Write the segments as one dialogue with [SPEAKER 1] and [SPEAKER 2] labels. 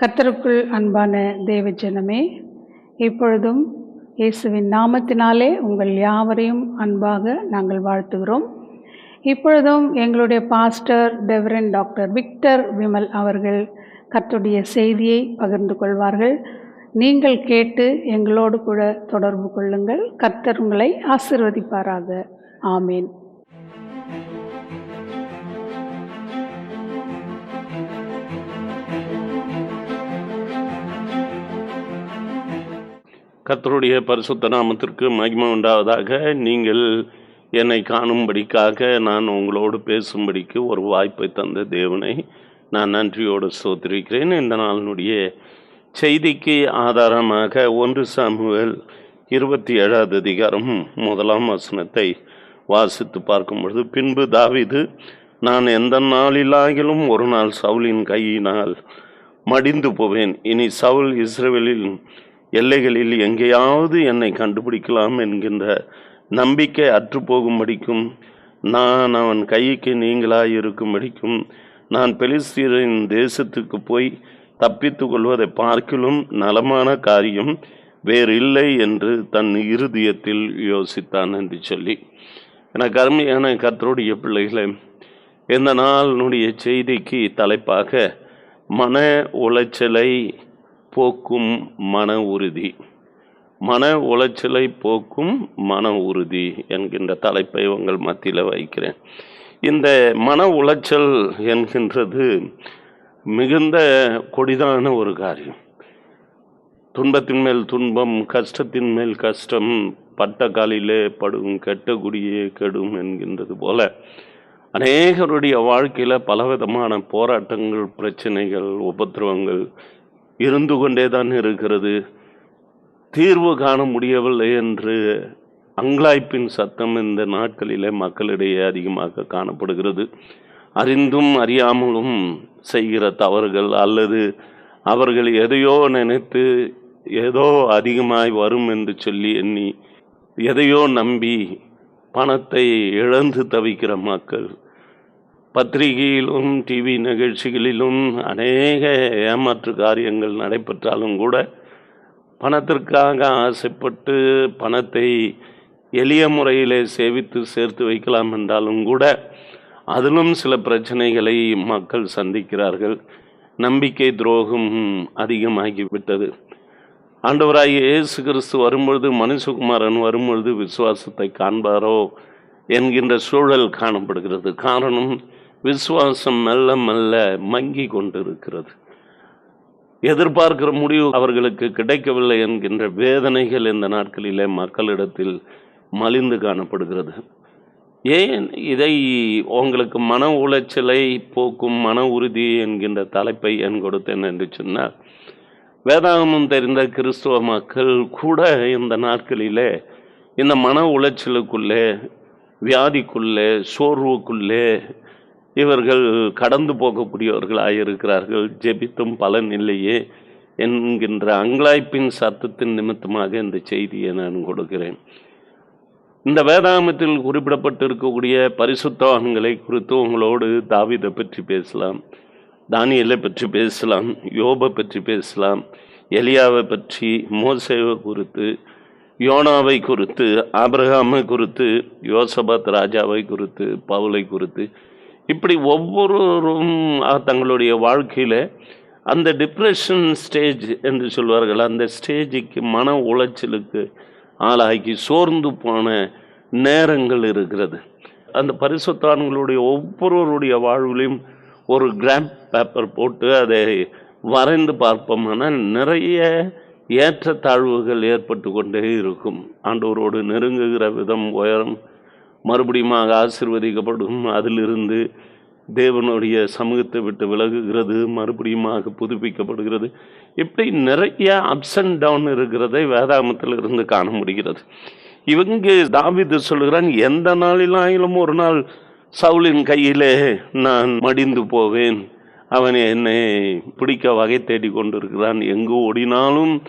[SPEAKER 1] கர்த்தருக்குள் அன்பான தேவஜனமே இப்பொழுதும் இயேசுவின் நாமத்தினாலே உங்கள் யாவரையும் அன்பாக நாங்கள் வாழ்த்துகிறோம். இப்பொழுதும் எங்களுடைய பாஸ்டர் டெவரன் டாக்டர் விக்டர் விமல் அவர்கள் கர்த்துடைய செய்தியை பகிர்ந்து கொள்வார்கள். நீங்கள் கேட்டு எங்களோடு கூட தொடர்பு கொள்ளுங்கள். கர்த்தர் உங்களை ஆசிர்வதிப்பாராக. ஆமேன்.
[SPEAKER 2] கர்த்தருடைய பரிசுத்த நாமத்திற்கு மகிமை உண்டாவதாக. நீங்கள் என்னை காணும்படிக்காக நான் உங்களோடு பேசும்படிக்கு ஒரு வாய்ப்பை தந்த தேவனை நான் நன்றியோடு சோத்திருக்கிறேன். இந்த நாளினுடைய செய்திக்கு ஆதாரமாக ஒன்று சாமுவேல் இருபத்தி ஏழாவது அதிகாரம் முதலாம் வசனத்தை வாசித்து பார்க்கும் பொழுது பின்பு தாவிது நான் எந்த நாளிலாகிலும் ஒரு நாள் சவுலின் கையினால் மடிந்து போவேன். இனி சவுல் இஸ்ரேலில் எல்லைகளில் எங்கேயாவது என்னை கண்டுபிடிக்கலாம் என்கின்ற நம்பிக்கை அற்றுப்போகும்படிக்கும் நான் அவன் கைக்கு நீங்களாய் இருக்கும்படிக்கும் நான் பெலிஸ்தீரின் தேசத்துக்கு போய் தப்பித்து கொள்வதை பார்க்கிலும் நலமான காரியம் வேறு இல்லை என்று தன் இருதயத்தில் யோசித்தான் என்று சொல்லி. எனக்கு கருமையான கத்தருடைய பிள்ளைகளை இந்த நாளினுடைய செய்திக்கு தலைப்பாக மன உளைச்சலை போக்கும் மன உறுதி. மன உளைச்சலை போக்கும் மன உறுதி என்கின்ற தலைப்பை உங்கள் மத்தியில் வைக்கிறேன். இந்த மன உளைச்சல் என்கின்றது மிகுந்த கொடிதான ஒரு காரியம். துன்பத்தின் மேல் துன்பம் கஷ்டத்தின் மேல் கஷ்டம் பட்ட காலிலே படும் கெட்ட குடியே கெடும் என்கின்றது போல அநேகருடைய வாழ்க்கையில் பலவிதமான போராட்டங்கள் பிரச்சனைகள் உபத்திரவங்கள் இருந்து கொண்டே தான் இருக்கிறது. தீர்வு காண முடியவில்லை என்று அங்கலாய்ப்பின் சத்தம் இந்த நாட்களிலே மக்களிடையே அதிகமாக காணப்படுகிறது. அறிந்தும் அறியாமலும் செய்கிற தவறுகள் அல்லது அவர்கள் எதையோ நினைத்து ஏதோ அதிகமாய் வரும் என்று சொல்லி எண்ணி எதையோ நம்பி பணத்தை இழந்து தவிக்கிற மக்கள் பத்திரிகையிலும் டிவி நிகழ்ச்சிகளிலும் அநேக ஏமாற்று காரியங்கள் நடைபெற்றாலும் கூட பணத்திற்காக ஆசைப்பட்டு பணத்தை எளிய முறையிலே சேவித்து சேர்த்து வைக்கலாம் என்றாலும் கூட அதிலும் சில பிரச்சனைகளை மக்கள் சந்திக்கிறார்கள். நம்பிக்கை துரோகம் அதிகமாகிவிட்டது. ஆண்டவராய் இயேசு கிறிஸ்து வரும்பொழுது மனுஷகுமாரன் வரும்பொழுது விசுவாசத்தை காண்பாரோ என்கின்ற சூழல் காணப்படுகிறது. காரணம் விசுவாசம் மெல்ல மெல்ல மங்கி கொண்டிருக்கிறது. எதிர்பார்க்கிற முடிவு அவர்களுக்கு கிடைக்கவில்லை என்கின்ற வேதனைகள் இந்த நாட்களிலே மக்களிடத்தில் மலிந்து காணப்படுகிறது. ஏன் இதை உங்களுக்கு மன உளைச்சலை போக்கும் மன உறுதி என்கின்ற தலைப்பை என் கொடுத்தேன் என்று சொன்னால் வேதாகமம் தெரிந்த கிறிஸ்துவ மக்கள் கூட இந்த நாட்களிலே இந்த மன உளைச்சலுக்குள்ளே வியாதிக்குள்ளே சோர்வுக்குள்ளே இவர்கள் கடந்து போகக்கூடியவர்களாக இருக்கிறார்கள் ஜெபித்தும் பலன் இல்லையே என்கின்ற அங்கலாய்ப்பின் சத்தத்தின் நிமித்தமாக இந்த செய்தியை நான் கொடுக்கிறேன். இந்த வேதாகமத்தில் குறிப்பிடப்பட்டிருக்கக்கூடிய பரிசுத்தவான்களை குறித்து உங்களோடு தாவிதை பற்றி பேசலாம் தானியலை பற்றி பேசலாம் யோபை பற்றி பேசலாம் எலியாவை பற்றி மோசேவை குறித்து யோனாவை குறித்து ஆபிரகாமை குறித்து யோசபாத் ராஜாவை குறித்து பவுலை குறித்து இப்படி ஒவ்வொருவரும் தங்களுடைய வாழ்க்கையில் அந்த டிப்ரெஷன் ஸ்டேஜ் என்று சொல்வார்கள் அந்த ஸ்டேஜுக்கு மன உளைச்சலுக்கு ஆளாகி சோர்ந்து போன நேரங்கள் இருக்கிறது. அந்த பரிசுத்தான்களுடைய ஒவ்வொருவருடைய வாழ்விலையும் ஒரு கிராம் பேப்பர் போட்டு அதை வரைந்து பார்ப்போம்னா நிறைய ஏற்றத்தாழ்வுகள் ஏற்பட்டு கொண்டே இருக்கும். ஆண்டவரோடு நெருங்குகிற விதம் உயரம் மறுபடியும் ஆசிர்வதிக்கப்படும். அதிலிருந்து தேவனுடைய சமூகத்தை விட்டு விலகுகிறது மறுபடியுமாக புதுப்பிக்கப்படுகிறது. இப்படி நிறைய அப்ஸ் அண்ட் டவுன் இருக்கிறதை வேதாமத்தில் இருந்து காண முடிகிறது. இவங்க தாவிது சொல்கிறான் எந்த நாளிலாயிலும் ஒரு நாள் சவுலின் கையிலே நான் மடிந்து போவேன். அவன் என்னை பிடிக்க வகை தேடி கொண்டிருக்கிறான் எங்கு ஓடினாலும்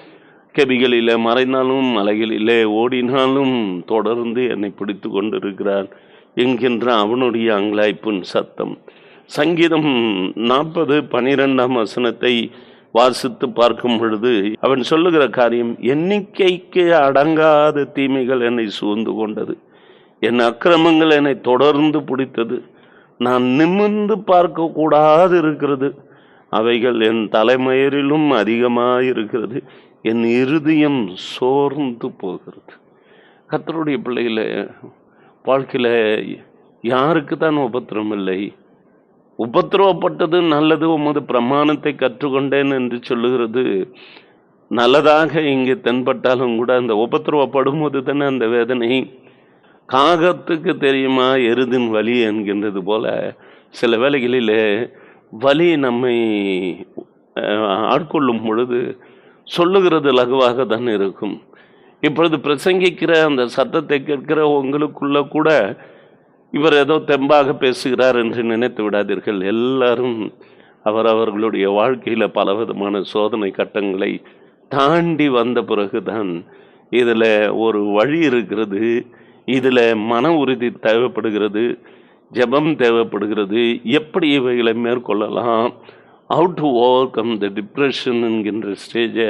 [SPEAKER 2] கெபிகளிலே மறைந்தாலும் மலைகளிலே ஓடினாலும் தொடர்ந்து என்னை பிடித்து கொண்டிருக்கிறான் என்கின்ற அவனுடைய அங்கலாய்ப்பின் சத்தம். சங்கீதம் நாற்பது பனிரெண்டாம் வசனத்தை வாசித்து பார்க்கும் பொழுது அவன் சொல்லுகிற காரியம் எண்ணிக்கைக்கு அடங்காத தீமைகள் என்னை சூழ்ந்து கொண்டது. என் அக்கிரமங்கள் என்னை தொடர்ந்து பிடித்தது. நான் நிமிர்ந்து பார்க்கக்கூடாது இருக்கிறது. அவைகள் என் தலைமயிரிலும் அதிகமாக இருக்கிறது என் இருதயம் சோர்ந்து போகிறது. கத்தருடைய பிள்ளைகளை வாழ்க்கையில் யாருக்கு தான் உபத்திரம் இல்லை உபத்திரவப்பட்டது நல்லது உமது பிரமாணத்தை கற்றுக்கொண்டேன் என்று சொல்லுகிறது. நல்லதாக இங்கே தென்பட்டாலும் கூட அந்த உபத்திரவப்படும் போது தானே அந்த வேதனை. காகத்துக்கு தெரியுமா எருதின் வலி என்கின்றது போல சில வேளைகளில் வலி நம்மை ஆட்கொள்ளும் பொழுது சொல்லுகிறது லகுவாக தான் இருக்கும். இப்பொழுது பிரசங்கிக்கிற அந்த சத்தத்தை கேட்கிற உங்களுக்குள்ள கூட இவர் ஏதோ தெம்பாக பேசுகிறார் என்று நினைத்து விடாதீர்கள். எல்லாரும் அவர் அவர்களுடைய வாழ்க்கையில் பலவிதமான சோதனை கட்டங்களை தாண்டி வந்த பிறகுதான் இதில் ஒரு வழி இருக்கிறது இதில் மன உறுதி தேவைப்படுகிறது ஜெபம் தேவைப்படுகிறது எப்படி இவைகளை மேற்கொள்ளலாம் how to overcome the depression என்கின்ற ஸ்டேஜை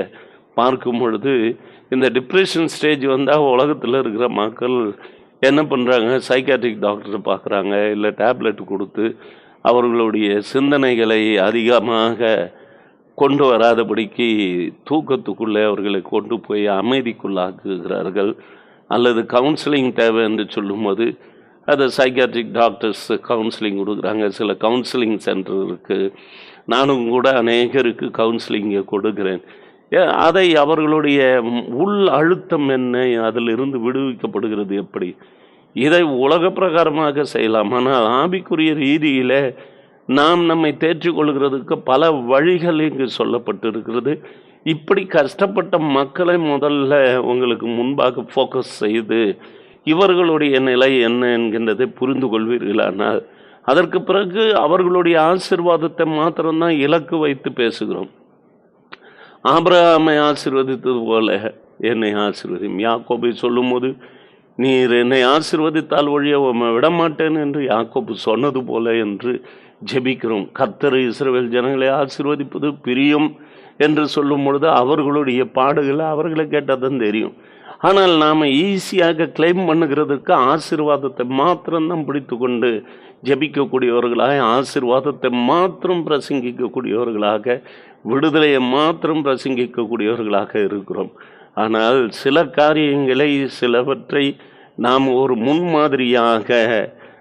[SPEAKER 2] பார்க்கும் பொழுது இந்த டிப்ரெஷன் ஸ்டேஜ் வந்தால் உலகத்தில் இருக்கிற மக்கள் என்ன பண்ணுறாங்க சைக்காட்ரிக் டாக்டரை பார்க்குறாங்க இல்லை டேப்லெட் கொடுத்து அவர்களுடைய சிந்தனைகளை அதிகமாக கொண்டு வராதபடிக்கு தூக்கத்துக்குள்ளே அவர்களை கொண்டு போய் அமைதிக்குள்ளாக்குகிறார்கள் அல்லது கவுன்சிலிங் தேவை என்று சொல்லும்போது அதை சைக்காட்ரிக் டாக்டர்ஸ் கவுன்சிலிங் கொடுக்குறாங்க. சில கவுன்சிலிங் சென்டர் இருக்குது நானும் கூட அநேகருக்கு கவுன்சிலிங்கை கொடுக்கிறேன். ஏ- அதை அவர்களுடைய உள் அழுத்தம் என்ன அதிலிருந்து விடுவிக்கப்படுகிறது எப்படி? இதை உலக பிரகாரமாக செய்யலாம். ஆனால் ஆவிக்குரிய ரீதியில் நாம் நம்மை தேற்றிக்கொள்கிறதுக்கு பல வழிகள் இங்கு சொல்லப்பட்டிருக்கிறது. இப்படி கஷ்டப்பட்ட மக்களை முதல்ல உங்களுக்கு முன்பாக ஃபோக்கஸ் செய்து இவர்களுடைய நிலை என்ன என்கின்றதை புரிந்து கொள்வீர்களானால் அதற்கு பிறகு அவர்களுடைய ஆசிர்வாதத்தை மாத்திரம்தான் இலக்கு வைத்து பேசுகிறோம். ஆபிரகாமை ஆசிர்வதித்தது போல என்னை ஆசிர்வதியும். யாக்கோபை சொல்லும்போது நீர் என்னை ஆசிர்வதித்தால் ஒழிய உம்மை விடமாட்டேன் என்று யாக்கோபு சொன்னது போல என்று ஜெபிக்கிறோம். கர்த்தர் இஸ்ரேல் ஜனங்களை ஆசீர்வதிப்பது பிரியம் என்று சொல்லும் பொழுது அவர்களுடைய பாடுகளை அவர்களை கேட்டால் தெரியும். ஆனால் நாம் ஈஸியாக கிளைம் பண்ணுகிறதுக்கு ஆசீர்வாதத்தை மாத்திரம்தான் பிடித்து கொண்டு ஜெபிக்கக்கூடியவர்களாக ஆசீர்வாதத்தை மாத்திரம் பிரசங்கிக்கக்கூடியவர்களாக விடுதலையை மாத்திரம் பிரசங்கிக்கக்கூடியவர்களாக இருக்கிறோம். ஆனால் சில காரியங்களை சிலவற்றை நாம் ஒரு முன்மாதிரியாக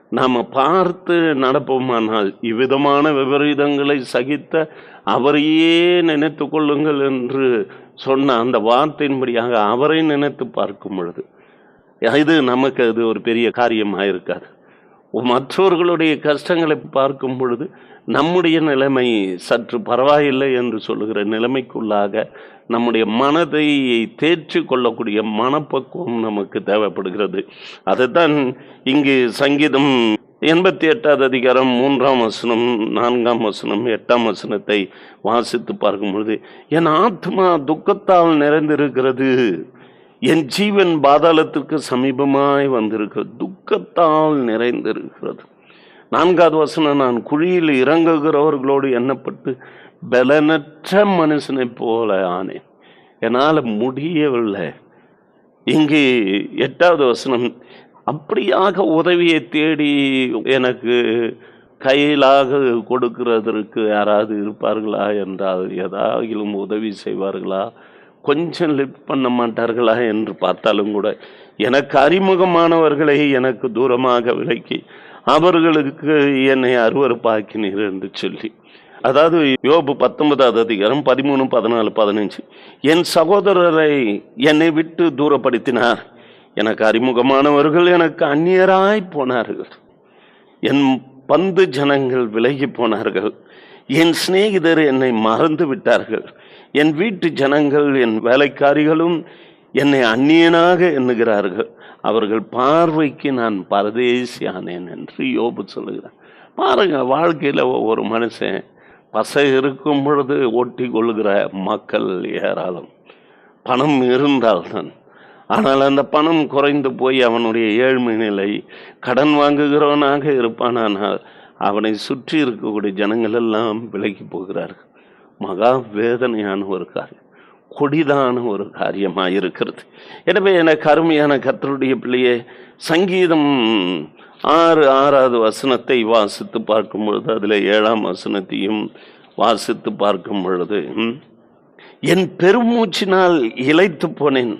[SPEAKER 2] நாம் பார்த்து நடப்போமானால் இவ்விதமான விபரீதங்களை சகித்த அவரையே நினைத்து கொள்ளுங்கள் என்று சொன்ன அந்த வார்த்தையின்படியாக அவரை நினைத்து பார்க்கும் பொழுது இது நமக்கு அது ஒரு பெரிய காரியமாக இருக்காது மற்றவர்களுடைய கஷ்டங்களை பார்க்கும் பொழுது நம்முடைய நிலைமை சற்று பரவாயில்லை என்று சொல்லுகிற நிலைமைக்குள்ளாக நம்முடைய மனதை தேற்றி கொள்ளக்கூடிய மனப்பக்குவம் நமக்கு தேவைப்படுகிறது. அதுதான் இங்கு சங்கீதம் எண்பத்தி எட்டாவது அதிகாரம் மூன்றாம் வசனம் நான்காம் வசனம் எட்டாம் வசனத்தை வாசித்து பார்க்கும் பொழுது என் ஆத்மா துக்கத்தால் நிறைந்திருக்கிறது. என் ஜீவன் பாதாளத்திற்கு சமீபமாய் வந்திருக்கிறது துக்கத்தால் நிறைந்திருக்கிறது. நான்காவது வசனம் நான் குழியில் இறங்குகிறவர்களோடு எண்ணப்பட்டு பலனற்ற மனுஷனை போல ஆனேன். என்னால் முடியவில்லை. இங்கே எட்டாவது வசனம் அப்படியாக உதவியை தேடி எனக்கு கையிலாக கொடுக்கிறதற்கு யாராவது இருப்பார்களா? என்றால் ஏதாகிலும் உதவி செய்வார்களா? கொஞ்சம் லிஃப்ட் பண்ண மாட்டார்களா என்று பார்த்தாலும் கூட எனக்கு அறிமுகமானவர்களை எனக்கு தூரமாக விலக்கி அவர்களுக்கு என்னை அருவறுப்பாக்கினீர் என்று சொல்லி. அதாவது யோபு பத்தொன்பதாவது அதிகாரம் பதிமூணு பதினாலு பதினஞ்சு. என் சகோதரரை என்னை விட்டு தூரப்படுத்தினார். எனக்கு அறிமுகமானவர்கள் எனக்கு அந்நியராய் போனார்கள். என் பந்து ஜனங்கள் விலகி போனார்கள். என் சிநேகிதர் என்னை மறந்து விட்டார்கள். என் வீட்டு ஜனங்கள் என் வேலைக்காரிகளும் என்னை அந்நியனாக எண்ணுகிறார்கள். அவர்கள் பார்வைக்கு நான் பரதேசியானேன் என்று யோபு சொல்லுகிறான் பாருங்க வாழ்க்கையில் ஒவ்வொரு மனுஷன் பசை இருக்கும் பொழுது ஒட்டி கொள்கிற மக்கள் ஏராளம். பணம் இருந்தால்தான். ஆனால் அந்த பணம் குறைந்து போய் அவனுடைய ஏழ்மை நிலை கடன் வாங்குகிறவனாக இருப்பானானால் அவனை சுற்றி இருக்கக்கூடிய ஜனங்கள் எல்லாம் விலகி போகிறார்கள். மகா வேதனையான ஒரு காரியம். கொடிதான ஒரு காரியமாக இருக்கிறது எனவே எனக்கு அருமையான கர்த்தருடைய பிள்ளையே சங்கீதம் ஆறு ஆறாவது வசனத்தை வாசித்து பார்க்கும் பொழுது அதில் ஏழாம் வசனத்தையும் வாசித்து பார்க்கும் பொழுது என் பெருமூச்சினால் இழைத்து போனேன்.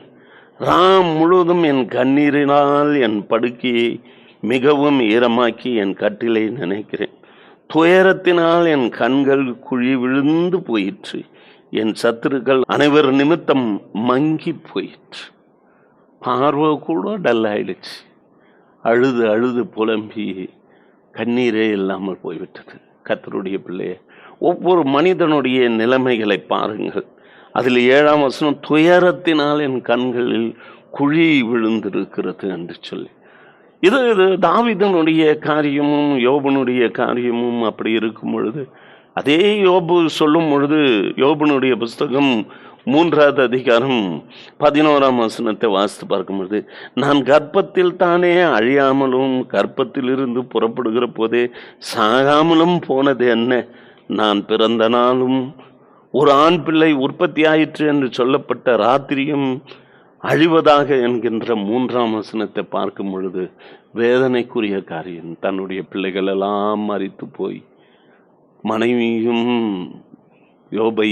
[SPEAKER 2] ராம் முழுவதும் என் கண்ணீரினால் என் படுக்கையை மிகவும் ஈரமாக்கி என் கட்டிலை நினைக்கிறேன். துயரத்தினால் என் கண்கள் குழி விழுந்து போயிற்று. என் சத்துருக்கள் அனைவர் நிமித்தம் மங்கி போயிற்று. பார்வை கூட டல் ஆயிடுச்சு. அழுது அழுது புலம்பி கண்ணீரே இல்லாமல் போய்விட்டது. கத்தருடைய பிள்ளைய ஒவ்வொரு மனிதனுடைய நிலைமைகளை பாருங்கள். அதில் ஏழாம் வசனம் துயரத்தினால் என் கண்களில் குழி விழுந்திருக்கிறது என்று சொல்லி. இது இது தாவிதனுடைய காரியமும் யோபனுடைய காரியமும் அப்படி இருக்கும் பொழுது அதே யோபு சொல்லும் பொழுது யோபனுடைய புஸ்தகம் மூன்றாவது அதிகாரம் பதினோராம் வசனத்தை வாசித்து பார்க்கும் பொழுது நான் கர்ப்பத்தில் தானே அழியாமலும் கர்ப்பத்திலிருந்து புறப்படுகிற போதே சாகாமலும் போனது என்ன? நான் பிறந்த நாளும் ஒரு ஆண் பிள்ளை உற்பத்தி ஆயிற்று என்று சொல்லப்பட்ட ராத்திரியும் அழிவதாக என்கின்ற மூன்றாம் வசனத்தை பார்க்கும் பொழுது வேதனைக்குரிய காரியம். தன்னுடைய பிள்ளைகள் எல்லாம் மறித்து போய் மனைவியும் யோபை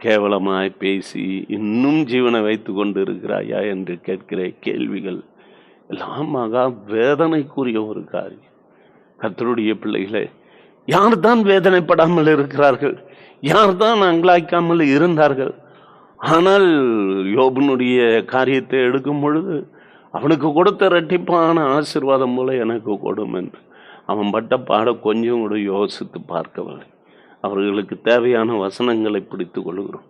[SPEAKER 2] கேவலமாய் பேசி இன்னும் ஜீவனை வைத்து கொண்டு இருக்கிறாயா என்று கேட்கிற கேள்விகள் எல்லாம் மகா வேதனைக்குரிய ஒரு காரியம். கர்த்தருடைய பிள்ளைகளே யார் தான் வேதனைப்படாமல் இருக்கிறார்கள்? யார் தான் அங்கலாய்க்காமல் இருந்தார்கள்? ஆனால் யோபனுடைய காரியத்தை எடுக்கும் பொழுது அவனுக்கு கொடுத்த ரெட்டிப்பான ஆசீர்வாதம் போல எனக்கு கொடும் என்று அவன் பட்ட பாட கொஞ்சம் கூட யோசித்து பார்க்கவில்லை. அவர்களுக்கு தேவையான வசனங்களை பிடித்து கொள்கிறோம்.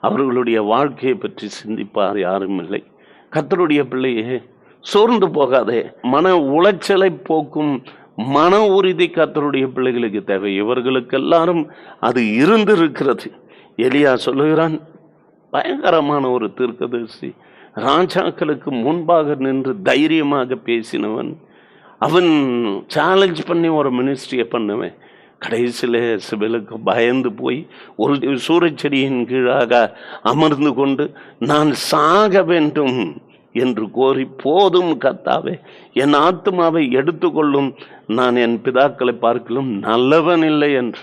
[SPEAKER 2] அவர்களுடைய வாழ்க்கையை பற்றி சிந்திப்பார் யாரும் இல்லை. கத்தருடைய பிள்ளையே சோர்ந்து போகாதே. மன உளைச்சலை போக்கும் மன உறுதி கத்தருடைய பிள்ளைகளுக்கு தேவை. இவர்களுக்கு எல்லாரும் அது இருந்திருக்கிறது. எலியா சொல்லுகிறான் பயங்கரமான ஒரு தீர்க்கதரிசி. ராஜாக்களுக்கு முன்பாக நின்று தைரியமாக பேசினவன் அவன் சேலஞ்ச் பண்ணி ஒரு மினிஸ்ட்ரியை பண்ணுவேன். கடைசியில் சிவலுக்கு பயந்து போய் ஒரு சூரச்செடியின் கீழாக அமர்ந்து கொண்டு நான் சாக வேண்டும் என்று கோரி போதும் கத்தாவே என் ஆத்மாவை எடுத்துக்கொள்ளும். நான் என் பிதாக்களை பார்க்கலும் நல்லவன் இல்லை என்று.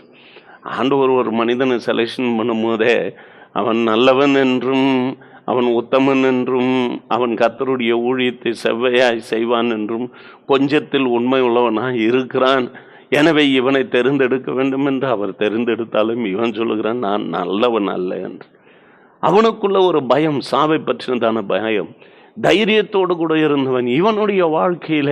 [SPEAKER 2] ஆண்டவர் ஒரு மனிதனை செலெக்ஷன் பண்ணும்போதே அவன் நல்லவன் என்றும் அவன் உத்தமன் என்றும் அவன் கத்தருடைய ஊழியத்தை செவ்வையாய் செய்வான் என்றும் கொஞ்சத்தில் உண்மை உள்ளவனாக இருக்கிறான். எனவே இவனை தெரிந்தெடுக்க வேண்டும் என்று அவர் தெரிந்தெடுத்தாலும் இவன் சொல்லுகிறான் நான் நல்லவன் அல்ல என்று. அவனுக்குள்ள ஒரு பயம் சாவை பற்றினதான பயம். தைரியத்தோடு கூட இருந்தவன் இவனுடைய வாழ்க்கையில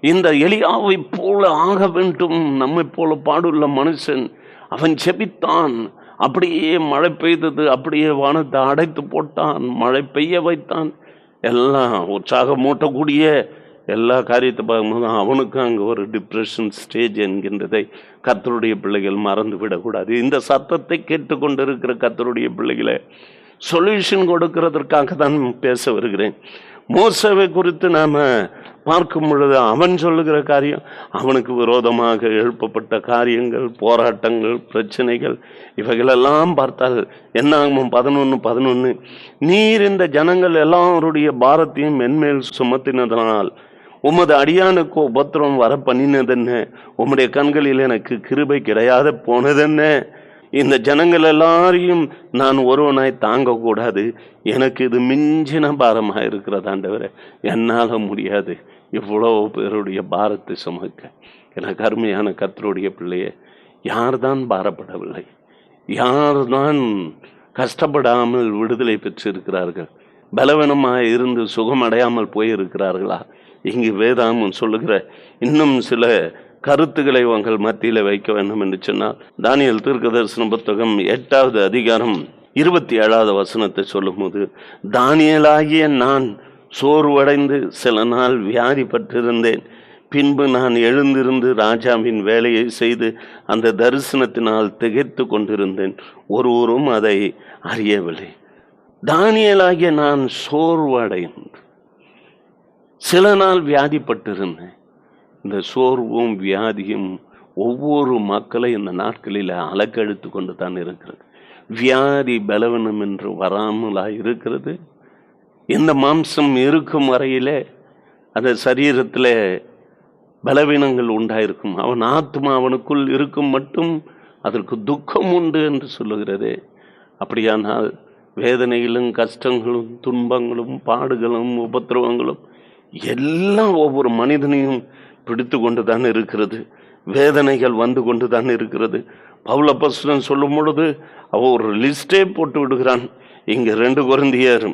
[SPEAKER 2] இந்த எலியாவை போல ஆக வேண்டும் நம்மை போல பாடுள்ள மனுஷன் அவன் செபித்தான் அப்படியே மழை பெய்தது அப்படியே வானத்தை அடைத்து போட்டான் மழை பெய்ய வைத்தான். எல்லாம் உற்சாகம் மூட்டக்கூடிய எல்லா காரியத்தை பார்க்கும்போது அவனுக்கு அங்கே ஒரு டிப்ரெஷன் ஸ்டேஜ் என்கின்றதை கத்தருடைய பிள்ளைகள் மறந்து விடக்கூடாது இந்த சத்தத்தை கேட்டுக்கொண்டிருக்கிற கத்தருடைய பிள்ளைகளை சொல்யூஷன் கொடுக்கிறதற்காக தான் பேச வருகிறேன். மோசவை குறித்து நாம் பார்க்கும் பொழுது அவன் சொல்லுகிற காரியம் அவனுக்கு விரோதமாக எழுப்பப்பட்ட காரியங்கள் போராட்டங்கள் பிரச்சனைகள் இவைகளெல்லாம் பார்த்தால் என்ன ஆகும் பதினொன்று பதினொன்று நீர் இந்த ஜனங்கள் எல்லாருடைய பாரத்தையும் மென்மேல் சுமத்தினதனால் உமது அடியானுக்கு உபத்திரம் வர பண்ணினதென்ன உம்முடைய கண்களில் எனக்கு கிருபை கிடையாத போனதென்ன? இந்த ஜனங்கள் எல்லாரையும் நான் ஒருவனாய் தாங்கக்கூடாது. எனக்கு இது மிஞ்சின பாரமாக இருக்கிறதாண்டவரை என்னால் முடியாது. இவ்வளோ பேருடைய பாரத்தை சுமக்க. எனக்கு அருமையான கத்தருடைய பிள்ளையே யார்தான் பாரப்படவில்லை? யார்தான் கஷ்டப்படாமல் விடுதலை பெற்றிருக்கிறார்கள்? பலவீனமாக இருந்து சுகமடையாமல் போயிருக்கிறார்களா? இங்கு வேதாமம் சொல்லுகிற இன்னும் சில கருத்துக்களை உங்கள் மத்தியில் வைக்க வேண்டும் என்று சொன்னால் தானியல் தீர்க்கதரிசன புத்தகம் எட்டாவது அதிகாரம் இருபத்தி ஏழாவது வசனத்தை சொல்லும்போது தானியலாகிய நான் சோர்வடைந்து சில நாள் வியாதிப்பட்டிருந்தேன் பின்பு நான் எழுந்திருந்து ராஜாவின் வேலையை செய்து அந்த தரிசனத்தினால் திகைத்து கொண்டிருந்தேன். ஒருவரும் அதை அறியவில்லை. தானியலாகிய நான் சோர்வடைந்து சில நாள் வியாதிப்பட்டிருந்தேன் இந்த சோர்வும் வியாதியும் ஒவ்வொரு மக்களை இந்த நாட்களில் அலக்கழித்து கொண்டு தான் இருக்கிறது. வியாதி பலவீனம் என்று வராமலா இருக்கிறது. இந்த மாம்சம் இருக்கும் வரையிலே அந்த சரீரத்தில் பலவீனங்கள் உண்டாயிருக்கும். அவன் ஆத்மா அவனுக்குள் இருக்கும் மட்டும் அதற்கு துக்கம் உண்டு என்று சொல்லுகிறது. அப்படியானால் வேதனைகளும் கஷ்டங்களும் துன்பங்களும் பாடுகளும் உபத்திரவங்களும் எல்லாம் ஒவ்வொரு மனிதனையும் பிடித்து கொண்டுதான் இருக்கிறது. வேதனைகள் வந்து கொண்டு தான் இருக்கிறது. பவுலப்பசுடன் சொல்லும் பொழுது அவ ஒரு லிஸ்டே போட்டு விடுகிறான். இங்கே ரெண்டு குருந்தியர்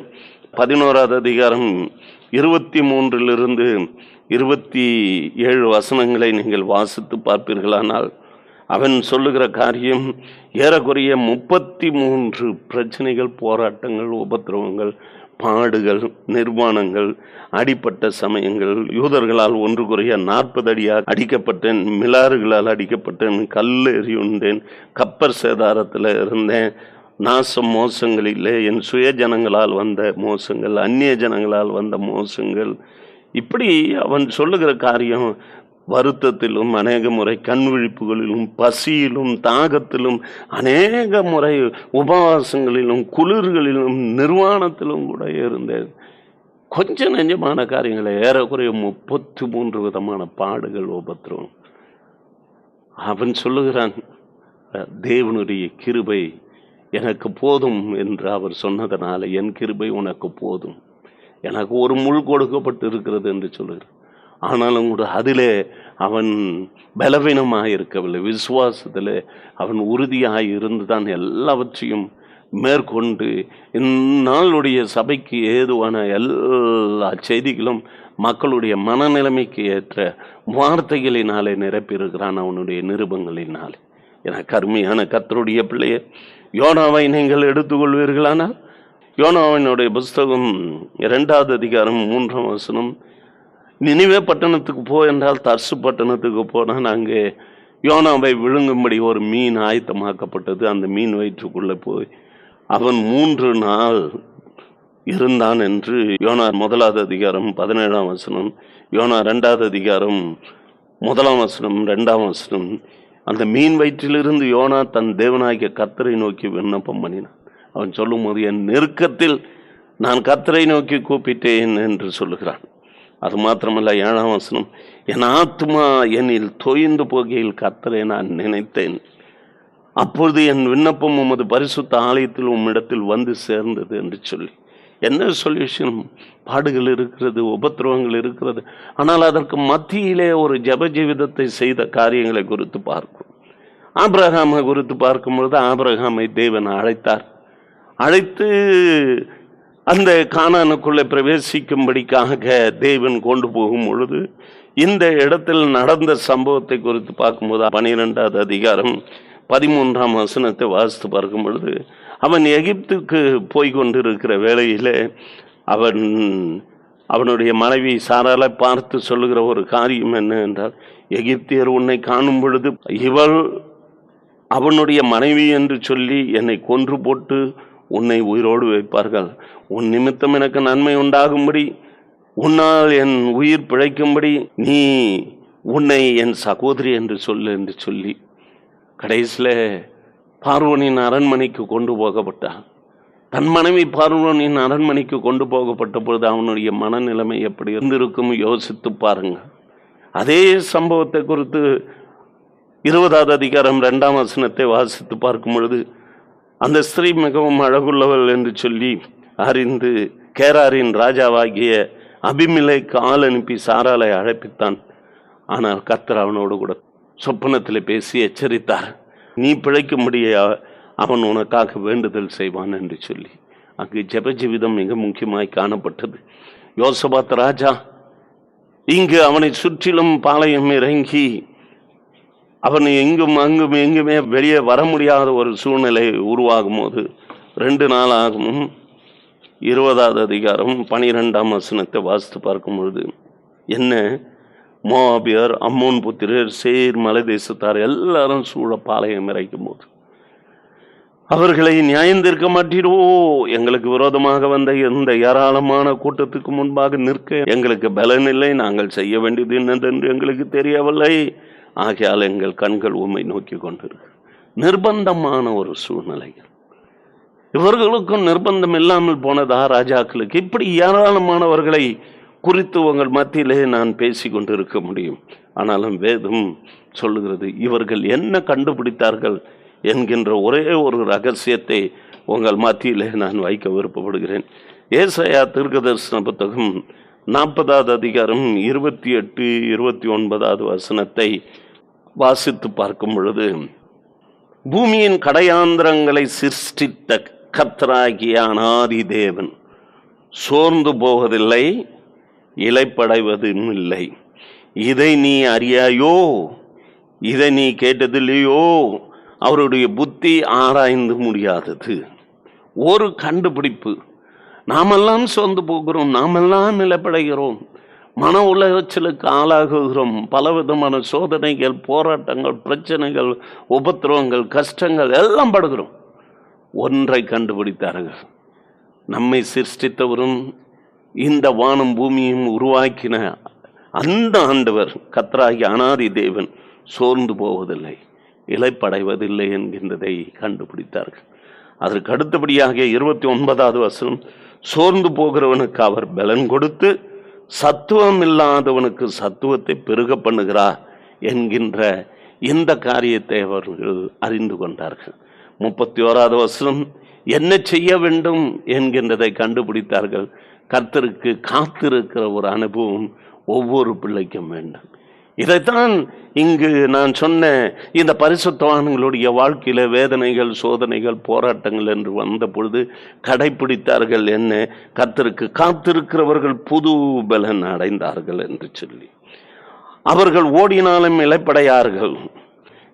[SPEAKER 2] பதினோராவது அதிகாரம் இருபத்தி மூன்றிலிருந்து இருபத்தி ஏழு வசனங்களை நீங்கள் வாசித்து பார்ப்பீர்களானால் அவன் சொல்லுகிற காரியம் ஏறக்குறைய முப்பத்தி மூன்று பிரச்சனைகள் போராட்டங்கள் உபத்திரவங்கள் பாடுகள் நிர்வாணங்கள் அடிப்பட்ட சமயங்கள் யூதர்களால் ஒன்று குறைய நாற்பது அடியாக அடிக்கப்பட்டேன் மிலாறுகளால் அடிக்கப்பட்டேன் கல் எறியுண்டேன் கப்பர் சேதாரத்தில் இருந்தேன் நாசம் மோசங்களிலே என் சுய ஜனங்களால் வந்த மோசங்கள் அந்நிய ஜனங்களால் வந்த மோசங்கள். இப்படி அவன் சொல்லுகிற காரியம் வருத்தத்திலும் அநேக முறை கண் விழிப்புகளிலும் பசியிலும் தாகத்திலும் அநேக முறை உபவாசங்களிலும் குளிர்களிலும் நிர்வாணத்திலும் கூட இருந்தேன். கொஞ்சம் நெஞ்சமான காரியங்களை ஏறக்குறைய முப்பத்தி மூன்று விதமான பாடுகள் உபத்திரம். அவன் சொல்லுகிறான் தேவனுடைய கிருபை எனக்கு போதும் என்று அவர் சொன்னதனால என் கிருபை உனக்கு போதும். எனக்கு ஒரு முள் கொடுக்கப்பட்டு இருக்கிறது என்று சொல்லுகிறார். ஆனாலும் கூட அதிலே அவன் பலவீனமாக இருக்கவில்லை. விசுவாசத்தில் அவன் உறுதியாக இருந்து தான் எல்லாவற்றையும் மேற்கொண்டு இந்நாளுடைய சபைக்கு ஏதுவான எல்லா செய்திகளும் மக்களுடைய மனநிலைமைக்கு ஏற்ற வார்த்தைகளினாலே நிரப்பியிருக்கிறான் அவனுடைய நிருபங்களினாலே. என கருமையான கத்தருடைய பிள்ளைய யோனாவை நீங்கள் எடுத்துக்கொள்வீர்களானால் யோனாவினுடைய புஸ்தகம் இரண்டாவது அதிகாரம் மூன்றாம் வசனம் நினைவே பட்டணத்துக்கு போ என்றால் தர்சு பட்டணத்துக்கு போனால் அங்கே யோனாவை விழுங்கும்படி ஒரு மீன் ஆயத்தமாக்கப்பட்டது. அந்த மீன் வயிற்றுக்குள்ளே போய் அவன் மூன்று நாள் இருந்தான் என்று யோனார் முதலாவது அதிகாரம் பதினேழாம் வசனம் யோனா ரெண்டாவது அதிகாரம் முதலாம் வசனம் ரெண்டாம் வசனம். அந்த மீன் வயிற்றிலிருந்து யோனா தன் தேவனாகிய கத்தரை நோக்கி விண்ணப்பம் பண்ணினான். அவன் சொல்லும்போது என் நெருக்கத்தில் நான் கத்தரை நோக்கி கூப்பிட்டேன் என்று சொல்லுகிறான். அது மாத்திரமல்ல ஏழாம் வசனம் என் ஆத்மா என்னில் தொய்ந்து போகையில் கத்தரை நான் நினைத்தேன். அப்பொழுது என் விண்ணப்பம் உமது பரிசுத்த ஆலயத்தில் உம்மிடத்தில் வந்து சேர்ந்தது என்று சொல்லி. என்ன சொல்யூஷன்? பாடுகள் இருக்கிறது உபத்திரவங்கள் இருக்கிறது. ஆனால் அதற்கு மத்தியிலே ஒரு ஜப ஜீவிதத்தை செய்த காரியங்களை குறித்து பார்க்கும். ஆபிரகாமை குறித்து பார்க்கும் பொழுது ஆபிரகாமை தேவன் அழைத்தார். அழைத்து அந்த காணானுக்குள்ளே பிரவேசிக்கும்படிக்காக தேவன் கொண்டு போகும் பொழுது இந்த இடத்தில் நடந்த சம்பவத்தை குறித்து பார்க்கும்போது பனிரெண்டாவது அதிகாரம் பதிமூன்றாம் வசனத்தை வாசித்து பார்க்கும் பொழுது அவன் எகிப்துக்கு போய் கொண்டிருக்கிற வேளையில் அவன் அவனுடைய மனைவி சாரால பார்த்து சொல்லுகிற ஒரு காரியம் என்ன என்றால் எகிப்தியர் உன்னை காணும் பொழுது இவள் அவனுடைய மனைவி என்று சொல்லி என்னை கொன்று போட்டு உன்னை உயிரோடு வைப்பார்கள். உன் நிமித்தம் எனக்கு நன்மை உண்டாகும்படி உன்னால் என் உயிர் பிழைக்கும்படி நீ உன்னை என் சகோதரி என்று சொல்லு என்று சொல்லி கடைசியில் பார்வனின் அரண்மனைக்கு கொண்டு போகப்பட்டான். தன் மனைவி பார்வனின் அரண்மனைக்கு கொண்டு போகப்பட்ட பொழுது அவனுடைய மனநிலைமை எப்படி இருந்திருக்கும் யோசித்து பாருங்க. அதே சம்பவத்தை குறித்து இருபதாவது அதிகாரம் ரெண்டாம் வசனத்தை வாசித்து பார்க்கும் பொழுது அந்த ஸ்திரீ மிகவும் அழகுள்ளவள் என்று சொல்லி அறிந்து கேராரின் ராஜாவாகிய அபிமிலைக்கு ஆள் அனுப்பி சாராலை அழைப்பித்தான். ஆனால் கர்த்தர் அவனோடு கூட சொப்பனத்தில் பேசி எச்சரித்தார். நீ பிழைக்கும்படிய அவன் உனக்காக வேண்டுதல் செய்வான் என்று சொல்லி. அங்கு ஜெபஜீவிதம் மிக முக்கியமாய் காணப்பட்டது. யோசபாத் ராஜா இங்கு அவனை சுற்றிலும் பாளையம் இறங்கி அவன் எங்கும் அங்கும் எங்குமே வெளியே வர முடியாத ஒரு சூழ்நிலை உருவாகும் போது ரெண்டு நாள் ஆகும் இருபதாவது அதிகாரம் பனிரெண்டாம் வசனத்தை வாசித்து பார்க்கும் பொழுது என்ன? மோபியர் அம்மோன் புத்திரர் சேர் மலை தேசத்தார் எல்லாரும் சூழ பாளையம் இறைக்கும் போது அவர்களை நியாயந்திருக்க மாட்டீரோ? எங்களுக்கு விரோதமாக வந்த இந்த ஏராளமான கூட்டத்துக்கு முன்பாக நிற்க எங்களுக்கு பலன் இல்லை நாங்கள் செய்ய வேண்டியது என்னதென்று எங்களுக்கு தெரியவில்லை. ஆகையால் எங்கள் கண்கள் உம்மை நோக்கி கொண்டிருக்கு. நிர்பந்தமான ஒரு சூழ்நிலைகள். இவர்களுக்கும் நிர்பந்தம் இல்லாமல் போனதா ராஜாக்களுக்கு? இப்படி ஏராளமானவர்களை குறித்து உங்கள் மத்தியிலே நான் பேசி கொண்டிருக்க முடியும். ஆனாலும் வேதம் சொல்லுகிறது இவர்கள் என்ன கண்டுபிடித்தார்கள் என்கின்ற ஒரே ஒரு ரகசியத்தை உங்கள் மத்தியிலே நான் வைக்க விருப்பப்படுகிறேன். ஏசையா தீர்க்கதரிசன புத்தகம் நாற்பதாவது அதிகாரம் இருபத்தி எட்டு இருபத்தி ஒன்பதாவது வசனத்தை வாசித்து பார்க்கும் பொழுது பூமியின் கடையாந்திரங்களை சிருஷ்டித்த கத்தராகிய அனாதி தேவன் சோர்ந்து போவதில்லை இலைப்படைவதும் இல்லை. இதை நீ அறியாயோ? இதை நீ கேட்டதில்லையோ? அவருடைய புத்தி ஆராய்ந்து முடியாதது. ஒரு கண்டுபிடிப்பு. நாமெல்லாம் சோர்ந்து போகிறோம் நாமெல்லாம் நிலப்படைகிறோம். மன உளைச்சலுக்கு ஆளாகுகிறோம். பலவிதமான சோதனைகள் போராட்டங்கள் பிரச்சனைகள் உபத்திரவங்கள் கஷ்டங்கள் எல்லாம் படுகிறோம். ஒன்றை கண்டுபிடித்தார்கள். நம்மை சிருஷ்டித்தவரும் இந்த வானம் பூமியும் உருவாக்கின அந்த ஆண்டவர் கத்தராகி அனாதி தேவன் சோர்ந்து போவதில்லை இலைப்படைவதில்லை என்கின்றதை கண்டுபிடித்தார்கள். அதற்கு அடுத்தபடியாக இருபத்தி ஒன்பதாவது வசனம் சோர்ந்து போகிறவனுக்கு அவர் பலன் கொடுத்து சத்துவம் இல்லாதவனுக்கு சத்துவத்தை பெருக பண்ணுகிறார் என்கின்ற இந்த காரியத்தை அவர்கள் அறிந்து கொண்டார்கள். முப்பத்தி ஓராவது வசனம் என்ன செய்ய வேண்டும்? என்கின்றதை கண்டுபிடித்தார்கள். கர்த்தருக்கு காத்திருக்கிற ஒரு அனுபவம் ஒவ்வொரு பிள்ளைக்கும் வேண்டும். இதைத்தான் இங்கு நான் சொன்ன இந்த பரிசுத்தவான்களுடைய வாழ்க்கையில வேதனைகள் சோதனைகள் போராட்டங்கள் என்று வந்த பொழுது கடைபிடித்தார்கள் என்ன? கர்த்தருக்கு காத்திருக்கிறவர்கள் புது பலன் அடைந்தார்கள் என்று சொல்லி. அவர்கள் ஓடினாலும் இலைப்படையார்கள்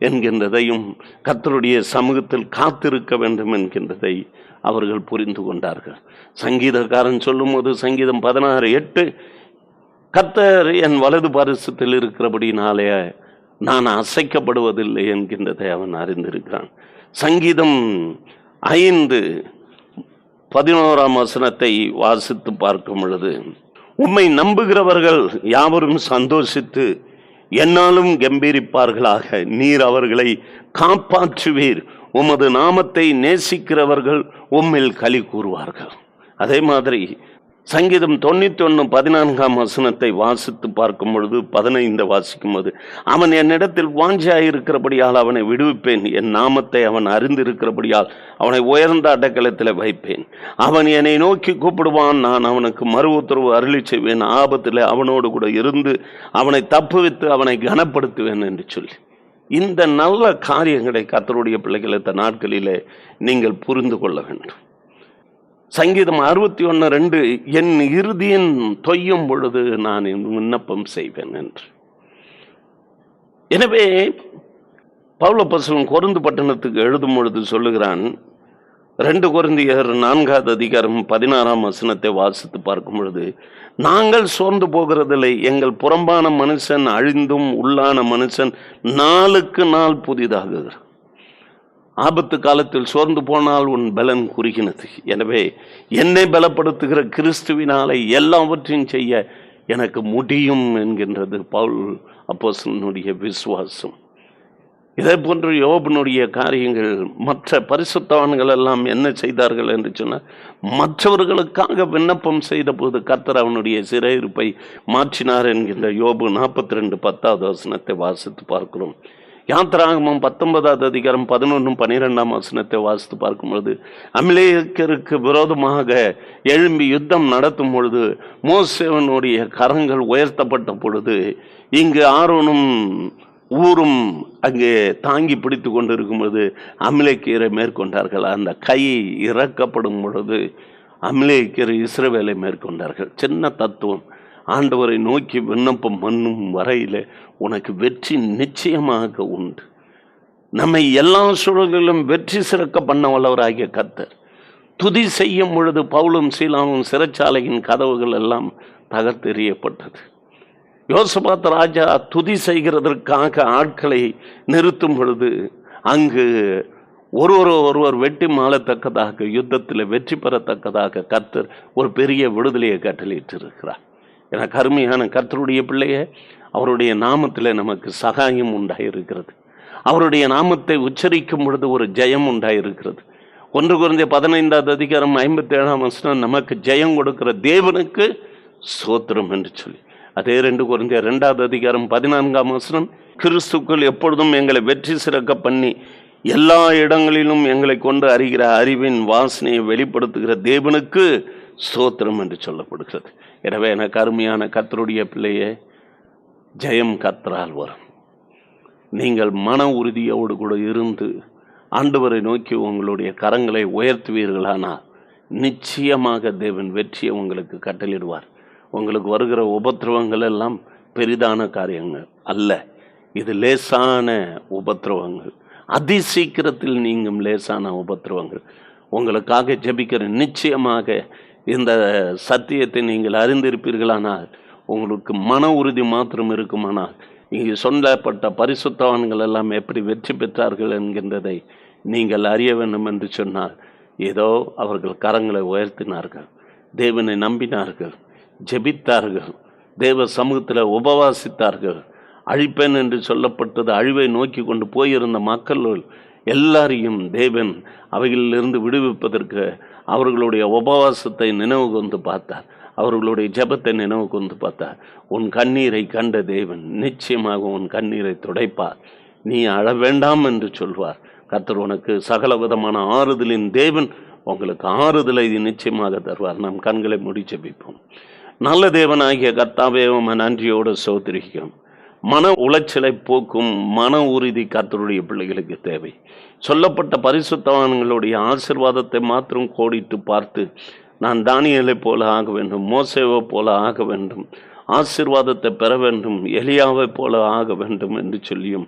[SPEAKER 2] என்கின்றதையும் கத்தருடைய சமூகத்தில் காத்திருக்க வேண்டும் என்கின்றதை அவர்கள் புரிந்து கொண்டார்கள். சங்கீதக்காரன் சொல்லும்போது சங்கீதம் பதினாறு எட்டு கத்தர் என் வலது பரிசத்தில் இருக்கிறபடினாலே நான் அசைக்கப்படுவதில்லை என்கின்றதை அவன் அறிந்திருக்கிறான். சங்கீதம் ஐந்து பதினோராம் வசனத்தை வாசித்து பார்க்கும் பொழுது உம்மை நம்புகிறவர்கள் யாவரும் சந்தோஷித்து என்னாலும் கம்பீரிப்பார்களாக. நீர் அவர்களை காப்பாற்றுவீர். உமது நாமத்தை நேசிக்கிறவர்கள் உம்மில் களி கூறுவார்கள். அதே மாதிரி சங்கீதம் தொண்ணூத்தி ஒன்று பதினான்காம் வசனத்தை வாசித்து பார்க்கும் பொழுது பதினைந்து வாசிக்கும் போது அவன் என்னிடத்தில் வாஞ்சாயிருக்கிறபடியால் அவனை விடுவிப்பேன். என் நாமத்தை அவன் அறிந்திருக்கிறபடியால் அவனை உயர்ந்த அடக்கலத்தில் வைப்பேன். அவன் என்னை நோக்கி கூப்பிடுவான். நான் அவனுக்கு மறு உத்தரவு அருளி செய்வேன். ஆபத்தில் அவனோடு கூட இருந்து அவனை தப்புவித்து அவனை கனப்படுத்துவேன் என்று சொல்லி. இந்த நல்ல காரியங்களை கத்தருடைய பிள்ளைகள் இந்த நாட்களிலே நீங்கள் புரிந்து கொள்ள வேண்டும். சங்கீதம் அறுபத்தி ஒன்று ரெண்டு என் இறுதியின் தொய்யும் பொழுது நான் என் விண்ணப்பம் செய்வேன் என்று. எனவே பவுலப்பசலன் கொருந்து பட்டணத்துக்கு எழுதும் பொழுது சொல்லுகிறான் ரெண்டு குருந்தியர் நான்காவது அதிகாரம் பதினாறாம் வசனத்தை வாசித்து பார்க்கும் பொழுது நாங்கள் சோர்ந்து போகிறதில்லை. எங்கள் புறம்பான மனுஷன் அழிந்தும் உள்ளான மனுஷன் நாளுக்கு நாள் புதிதாகுகிறான் ஆபத்து காலத்தில் சோர்ந்து போனால் உன் பலன் குறுகினது. எனவே என்னை பலப்படுத்துகிற கிறிஸ்துவினாலே எல்லாவற்றையும் செய்ய எனக்கு முடியும் என்கின்றது பவுல் அப்போசனுடைய விசுவாசம். இதே போன்று யோபனுடைய காரியங்கள் மற்ற பரிசுத்தவான்கள் எல்லாம் என்ன செய்தார்கள் என்று சொன்னால் மற்றவர்களுக்காக விண்ணப்பம் செய்தபோது கர்த்தர் அவனுடைய சிறையிருப்பை மாற்றினார் என்கின்ற யோபு நாற்பத்தி ரெண்டு பத்தாவது வசனத்தை வாசித்து பார்க்கிறோம். யாத்திராகமம் பத்தொன்பதாவது அதிகாரம் பதினொன்றும் பன்னிரெண்டாம் வசனத்தை வாசித்து பார்க்கும் பொழுது அமிலேக்கருக்கு விரோதமாக எழும்பி யுத்தம் நடத்தும் பொழுது மோசேவனுடைய கரங்கள் உயர்த்தப்பட்ட பொழுது இங்கு ஆரோனும் ஊரும் அங்கே தாங்கி பிடித்து கொண்டு இருக்கும்பொழுது அமிலேக்கீரை மேற்கொண்டார்கள். அந்த கை இறக்கப்படும் பொழுது அமிலேக்கீரை இஸ்ரவேலை மேற்கொண்டார்கள். சின்ன தத்துவம். ஆண்டவரை நோக்கி விண்ணப்பம் பண்ணும் வரையில் உனக்கு வெற்றி நிச்சயமாக உண்டு. நம்மை எல்லா சூழலிலும் வெற்றி சிறக்க பண்ண வல்லவராகிய கத்தர் துதி செய்யும் பொழுது பவுலும் சீலாவும் சிறைச்சாலையின் கதவுகள் எல்லாம் தகர்த்தெறியப்பட்டது யோசபாத் ராஜா துதி செய்கிறதற்காக ஆட்களை நிறுத்தும் பொழுது அங்கு ஒருவர் ஒருவர் வெட்டி மாளத்தக்கதாக யுத்தத்தில் வெற்றி பெறத்தக்கதாக கர்த்தர் ஒரு பெரிய விடுதலையை கட்டளையிட்டிருக்கிறார். ஏன்னா கருமையான கர்த்தருடைய பிள்ளைய அவருடைய நாமத்தில் நமக்கு சகாயம் உண்டாயிருக்கிறது. அவருடைய நாமத்தை உச்சரிக்கும் பொழுது ஒரு ஜெயம் உண்டாயிருக்கிறது. ஒன்று குறைந்த பதினைந்தாவது அதிகாரம் ஐம்பத்தி ஏழாம் வசனம் நமக்கு ஜெயம் கொடுக்கிற தேவனுக்கு சோத்திரம் என்று சொல்லி. அதே ரெண்டு குறைந்த ரெண்டாவது அதிகாரம் பதினான்காம் வசனம் கிறிஸ்துக்கள் எப்பொழுதும் எங்களை வெற்றி சிறக்க பண்ணி எல்லா இடங்களிலும் எங்களை கொண்டு அறிகிற அறிவின் வாசனையை வெளிப்படுத்துகிற தேவனுக்கு சோத்திரம் என்று சொல்லப்படுகிறது. எனவே எனக்கு அருமையான கத்தருடைய பிள்ளையே ஜெயம் கத்தரால் வரும். நீங்கள் மன உறுதியோடு கூட இருந்து ஆண்டவரை நோக்கி உங்களுடைய கரங்களை உயர்த்துவீர்களானால் நிச்சயமாக தேவன் வெற்றியை உங்களுக்கு கட்டளிடுவார். உங்களுக்கு வருகிற உபத்திரவங்கள் எல்லாம் பெரிதான காரியங்கள் அல்ல. இது லேசான உபத்திரவங்கள். அதி சீக்கிரத்தில் நீங்கும் லேசான உபத்திரவங்கள். உங்களுக்காக ஜெபிக்கிற நிச்சயமாக இந்த சத்தியத்தை நீங்கள் அறிந்திருப்பீர்களானால் உங்களுக்கு மன உறுதி மாத்திரம் இருக்குமானால் இங்கு சொல்லப்பட்ட பரிசுத்தவான்கள் எல்லாம் எப்படி வெற்றி பெற்றார்கள் என்கின்றதை நீங்கள் அறிய வேண்டும் என்று சொன்னால் ஏதோ அவர்கள் கரங்களை உயர்த்தினார்கள் தேவனை நம்பினார்கள் ஜெபித்தார்கள் தேவ சமூகத்தில் உபவாசித்தார்கள் அழிப்பேன் என்று சொல்லப்பட்டது அழிவை நோக்கி கொண்டு போயிருந்த மக்களுள் எல்லாரையும் தேவன் அவைகளிலிருந்து விடுவிப்பதற்கு அவர்களுடைய உபவாசத்தை நினைவு கொண்டு பார்த்தார். அவர்களுடைய ஜெபத்தை நினைவு கொண்டு பார்த்தார். உன் கண்ணீரை கண்ட தேவன் நிச்சயமாக உன் கண்ணீரை துடைப்பார். நீ அழ வேண்டாம் என்று சொல்வார். கத்தர் உனக்கு சகல விதமான ஆறுதலின் தேவன் உங்களுக்கு ஆறுதலை நிச்சயமாக தருவார். நம் கண்களை மூடி ஜெபிப்போம். நல்ல தேவனாகிய கர்த்தாவே உம நன்றியோடு சோதரிக்கிறோம் மன உளைச்சலை போக்கும் மன உறுதி கத்தருடைய பிள்ளைகளுக்கு தேவை. சொல்லப்பட்ட பரிசுத்தவான்களுடைய ஆசிர்வாதத்தை மாத்திரம் கோடிட்டு பார்த்து நான் தானியலை போல ஆக வேண்டும் மோசேவை போல ஆக வேண்டும் ஆசிர்வாதத்தை பெற வேண்டும் எலியாவை போல ஆக வேண்டும் என்று சொல்லியும்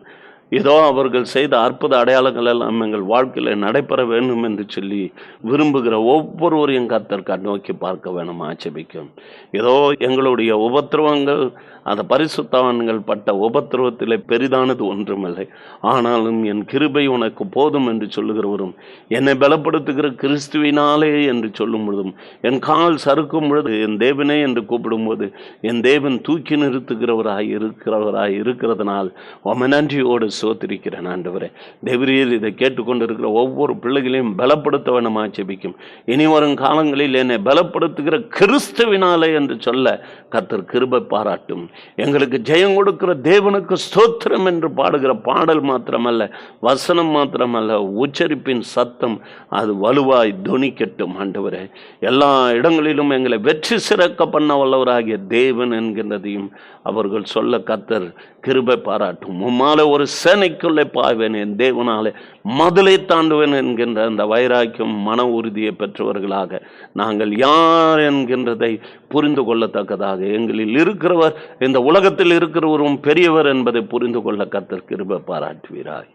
[SPEAKER 2] ஏதோ அவர்கள் செய்த அற்புத அடையாளங்கள் எல்லாம் எங்கள் வாழ்க்கையில் நடைபெற வேண்டும் என்று சொல்லி விரும்புகிற ஒவ்வொருவரையும் கத்தர் நோக்கி பார்க்க வேணும் ஆட்சேபிக்கும் ஏதோ எங்களுடைய உபத்திரவங்கள் அந்த பரிசுத்தவான்கள் பட்ட உபத்திரவத்தில் பெரிதானது ஒன்றுமில்லை. ஆனாலும் என் கிருபை உனக்கு போதும் என்று சொல்லுகிறவரும் என்னை பலப்படுத்துகிற கிறிஸ்துவினாலே என்று சொல்லும் பொழுதும் என் கால் சறுக்கும் பொழுது என் தேவனே என்று கூப்பிடும்போது என் தேவன் தூக்கி நிறுத்துகிறவராய் இருக்கிறவராய் இருக்கிறதுனால் உம நன்றியோடு சோத்திருக்கிறேன் ஆண்டவரே. தேவரீர் இதை கேட்டுக்கொண்டிருக்கிற ஒவ்வொரு பிள்ளைகளையும் பலப்படுத்த வேணுமா ஜெபிக்கும். இனி வரும் காலங்களில் என்னை பலப்படுத்துகிற கிறிஸ்துவினாலே என்று சொல்ல கத்தர் கிருபை பாராட்டும். எங்களுக்கு ஜெயம் கொடுக்கிற தேவனுக்கு ஸ்தோத்திரம் என்று பாடுகிற பாடல் மாத்திரமல்ல வசனம் மாத்திரமல்ல உச்சரிப்பின் சத்தம் அது வலுவாய் துணிக்கட்டும் ஆண்டவரே. எல்லா இடங்களிலும் எங்களை வெற்றி சிறக்க பண்ண வல்லவராகிய தேவன் என்கின்றதையும் அவர்கள் சொல்ல கத்தர் கிருபை பாராட்டும். உம்மால ஒரு சேனைக்குள்ளே பாய்வேன் என் தேவனாலே மதுளை தாண்டுவேன் என்கின்ற அந்த வைராக்கியம் மன உறுதியை பெற்றவர்களாக நாங்கள் யார் என்கின்றதை புரிந்து கொள்ளத்தக்கதாக எங்களில் இருக்கிறவர் இந்த உலகத்தில் இருக்கிறவரும் பெரியவர் என்பதை புரிந்து கொள்ள கத்தர் கிருப பாராட்டுவீராய்.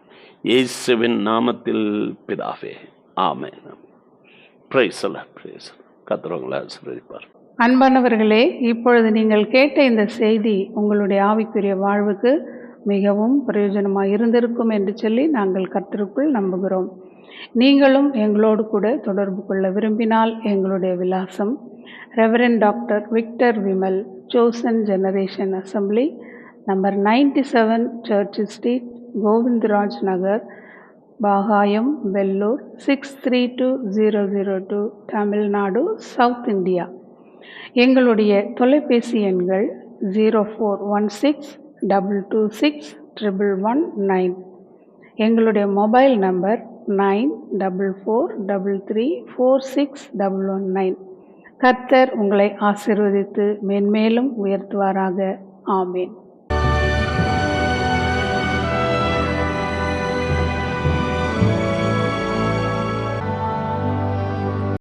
[SPEAKER 2] இயேசுவின் நாமத்தில் பிதாவே ஆமென். பிரைஸ் பிரைஸ் கத்துறவங்களை ஆசீர்வதிப்பார்.
[SPEAKER 1] அன்பானவர்களே இப்பொழுது நீங்கள் கேட்ட இந்த செய்தி உங்களுடைய ஆவிக்குரிய வாழ்வுக்கு மிகவும் பிரயோஜனமாக இருந்திருக்கும் என்று சொல்லி நாங்கள் கர்த்தருக்குள் நம்புகிறோம். நீங்களும் எங்களோடு கூட தொடர்பு கொள்ள விரும்பினால் எங்களுடைய விலாசம் reverend doctor Victor Vimal chosen generation assembly number ninety seven church street Govindaraj Nagar Bagayam Vellore six three two zero zero two Tamil Nadu south India எங்களுடைய தொலைபேசி எண்கள் zero four one six double two six triple one nine எங்களுடைய mobile number nine double four double three four six double one nine கர்த்தர் உங்களை ஆசீர்வதித்து மென்மேலும் உயர்த்துவாராக. ஆமேன்.